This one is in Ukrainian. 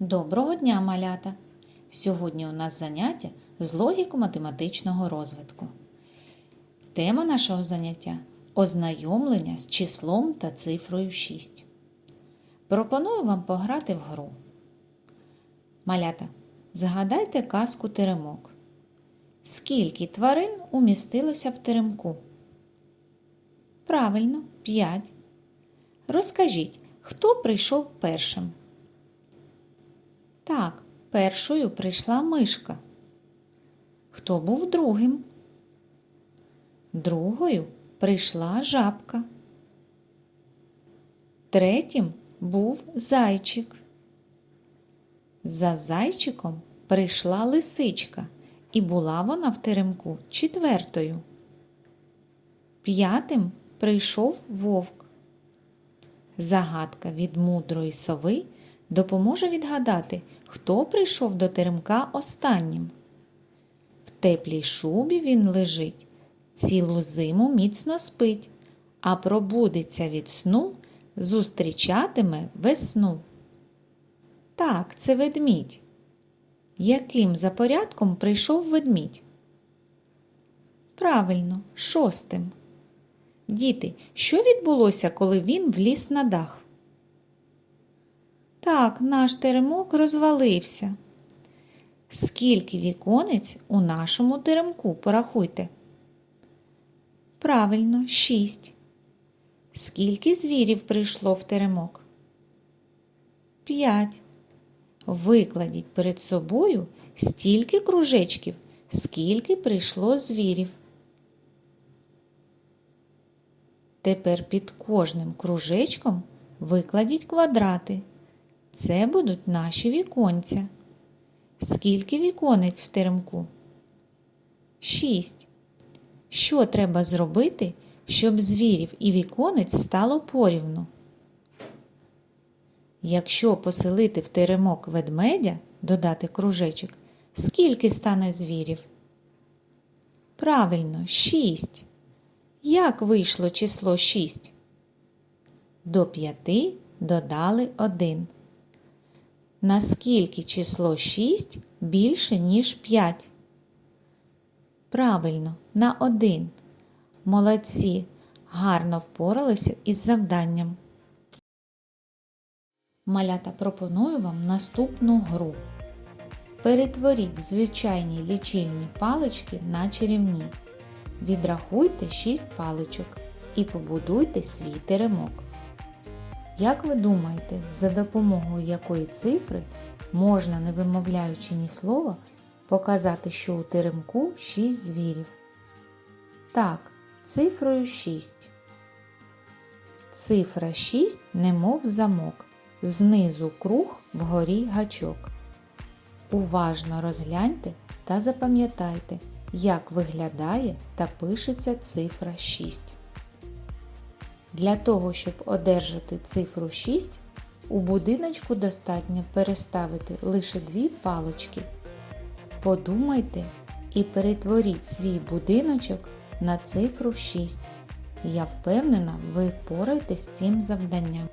Доброго дня, малята! Сьогодні у нас заняття з логіко-математичного розвитку. Тема нашого заняття ознайомлення з числом та цифрою 6. Пропоную вам пограти в гру. Малята, згадайте казку теремок. Скільки тварин умістилося в теремку? Правильно, 5. Розкажіть, хто прийшов першим? Першою прийшла мишка. Хто був другим? Другою прийшла жабка. Третім був зайчик. За зайчиком прийшла лисичка, і була вона в теремку четвертою. П'ятим прийшов вовк. Загадка від мудрої сови допоможе відгадати, хто прийшов до теремка останнім. В теплій шубі він лежить, цілу зиму міцно спить, а пробудеться від сну, зустрічатиме весну. Так, це ведмідь. Яким за порядком прийшов ведмідь? Правильно, шостим. Діти, що відбулося, коли він вліз на дах? Так, наш теремок розвалився. Скільки віконець у нашому теремку, порахуйте. Правильно, шість. Скільки звірів прийшло в теремок? П'ять. Викладіть перед собою стільки кружечків, скільки прийшло звірів. Тепер під кожним кружечком викладіть квадрати. Це будуть наші віконця. Скільки віконець в теремку? Шість. Що треба зробити, щоб звірів і віконець стало порівну? Якщо поселити в теремок ведмедя, додати кружечок, скільки стане звірів? Правильно, шість. Як вийшло число 6? До 5 додали 1. Наскільки число 6 більше, ніж 5? Правильно, на 1. Молодці. Гарно впоралися із завданням. Малята пропоную вам наступну гру. Перетворіть звичайні лічильні палички на чарівні. Відрахуйте 6 паличок і побудуйте свій теремок. Як ви думаєте, за допомогою якої цифри можна, не вимовляючи ні слова, показати, що у теремку 6 звірів? Так, цифрою 6. Цифра 6 немов замок. Знизу круг вгорі гачок. Уважно розгляньте та запам'ятайте як виглядає та пишеться цифра 6. Для того, щоб одержати цифру 6, у будиночку достатньо переставити лише дві палочки. Подумайте і перетворіть свій будиночок на цифру 6. Я впевнена, ви впораєтесь з цим завданням.